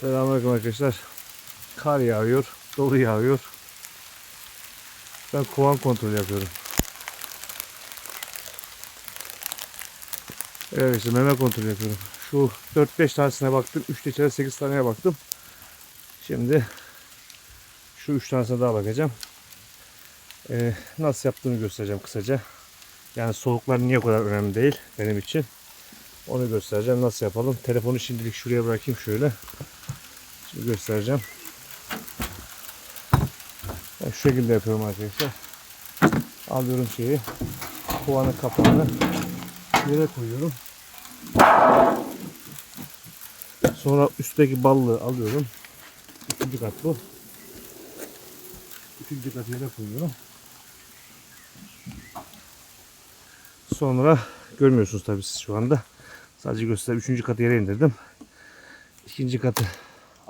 Selamünaleyküm arkadaşlar. Kar yağıyor, dolu yağıyor. Ben kovan kontrolü yapıyorum. Evet işte meme kontrolü yapıyorum. Şu 4-5 tanesine baktım. 3 içeri 8 taneye baktım. Şimdi şu 3 tanesine daha bakacağım. Ee, nasıl yaptığını göstereceğim kısaca. Yani soğuklar niye o kadar önemli değil benim için. Onu göstereceğim. Nasıl yapalım? Telefonu şimdilik şuraya bırakayım şöyle. Şimdi göstereceğim. Ben şu şekilde yapıyorum arkadaşlar. Alıyorum şeyi. Kovanın kapağını yere koyuyorum. Sonra üstteki ballığı alıyorum. Üçüncü kat bu. Üçüncü kat yere koyuyorum. Sonra görmüyorsunuz tabii siz şu anda. Sadece göster. Üçüncü katı yere indirdim. İkinci katı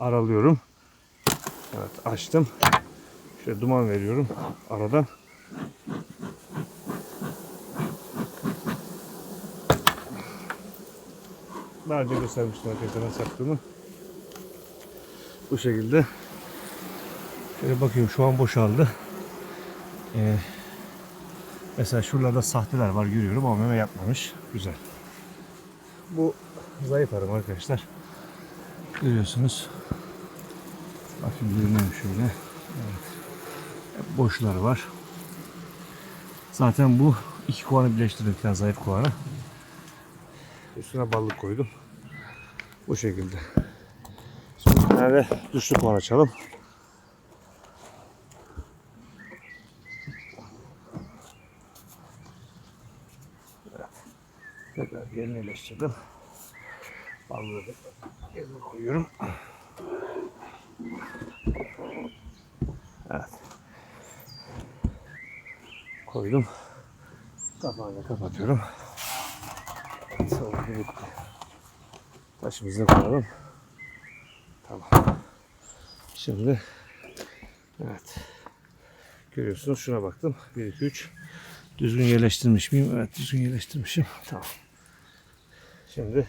aralıyorum. Evet açtım. Şöyle duman veriyorum aradan. Daha önce göstermiştim arkadaşlar nasıl yaptığımı. Bu şekilde. Şöyle bakıyorum şu an boşaldı. Ee, mesela şuralarda sahteler var görüyorum ama meme yapmamış. Güzel. Bu zayıf arım arkadaşlar. Görüyorsunuz. Bakın görünüyor şöyle. Evet. Hep var. Zaten bu iki kovanı birleştirdim bir tane zayıf kovanı. Üstüne ballık koydum. Bu şekilde. Şimdi bir tane de kovan açalım. Evet. Tekrar yerine yerleştirdim. Ballığı da yerine koyuyorum. Evet. Koydum. Kapağını kapatıyorum. Sonra bitti. Taşımızı koyalım. Tamam. Şimdi evet. Görüyorsunuz şuna baktım. 1 2 3 düzgün yerleştirmiş miyim? Evet düzgün yerleştirmişim. Tamam. Şimdi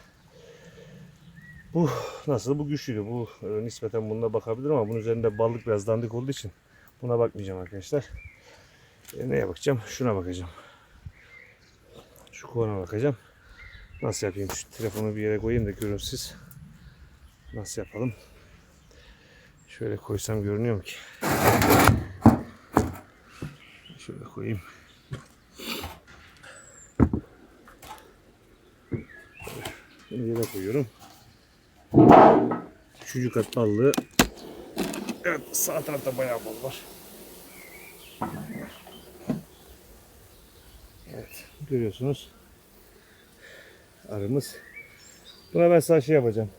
bu nasıl? Bu güçlüydü. Bu e, nispeten bununla bakabilirim ama bunun üzerinde ballık biraz dandik olduğu için buna bakmayacağım arkadaşlar. E, neye bakacağım? Şuna bakacağım. Şu kovana bakacağım. Nasıl yapayım? Şu telefonu bir yere koyayım da görün siz. Nasıl yapalım? Şöyle koysam görünüyor mu ki? Şöyle koyayım. Şimdi yere koyuyorum. Üçüncü kat ballığı. Evet sağ tarafta bayağı bal var. Evet görüyorsunuz. Arımız. Buna ben sana şey yapacağım.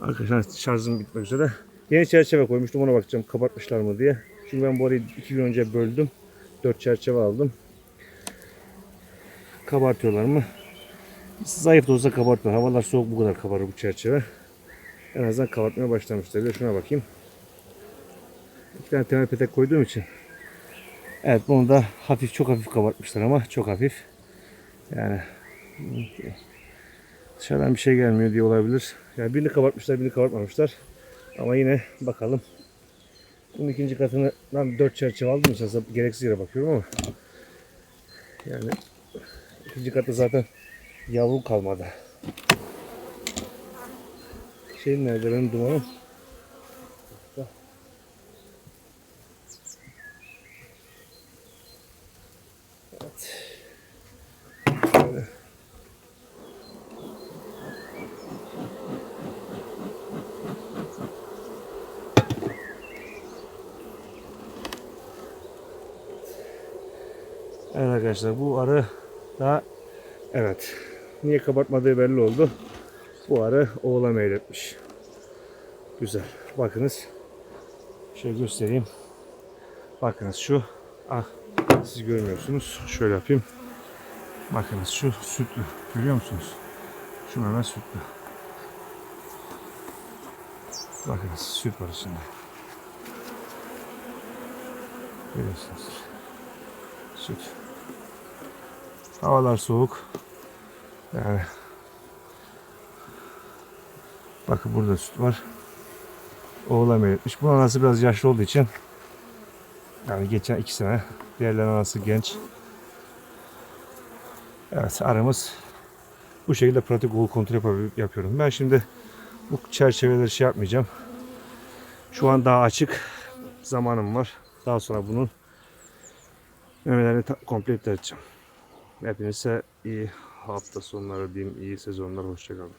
Arkadaşlar şarjım bitmek üzere. Yeni çerçeve koymuştum ona bakacağım kapatmışlar mı diye. Çünkü ben bu arayı iki gün önce böldüm. Dört çerçeve aldım. Kabartıyorlar mı? Zayıf da olsa kabartmıyor. Havalar soğuk bu kadar kabarır bu çerçeve. En azından kabartmaya başlamışlar. Bir şuna bakayım. İki tane temel petek koyduğum için. Evet bunu da hafif çok hafif kabartmışlar ama çok hafif. Yani dışarıdan bir şey gelmiyor diye olabilir. Yani birini kabartmışlar birini kabartmamışlar. Ama yine bakalım. Bunun ikinci katından dört çerçeve aldım. Mesela gereksiz yere bakıyorum ama. Yani ikinci katta zaten yavru kalmadı. Şeyin nerede benim dumanım? Evet. Evet arkadaşlar bu arı da evet niye kabartmadığı belli oldu. Bu arı oğula meyletmiş. Güzel. Bakınız. Şöyle göstereyim. Bakınız şu. Ah siz görmüyorsunuz. Şöyle yapayım. Bakınız şu sütlü. Görüyor musunuz? Şu meme sütlü. Bakınız süt var içinde. Görüyorsunuz. Süt. Havalar soğuk. Yani bakın burada süt var. Oğlan belirtmiş. Bu anası biraz yaşlı olduğu için yani geçen iki sene diğerlerinin anası genç. Evet aramız bu şekilde pratik oğul kontrol yapıyorum. Ben şimdi bu çerçeveleri şey yapmayacağım. Şu an daha açık zamanım var. Daha sonra bunun memelerini komple edeceğim. Hepinize iyi hafta sonları diyeyim, iyi sezonlar, hoşçakalın.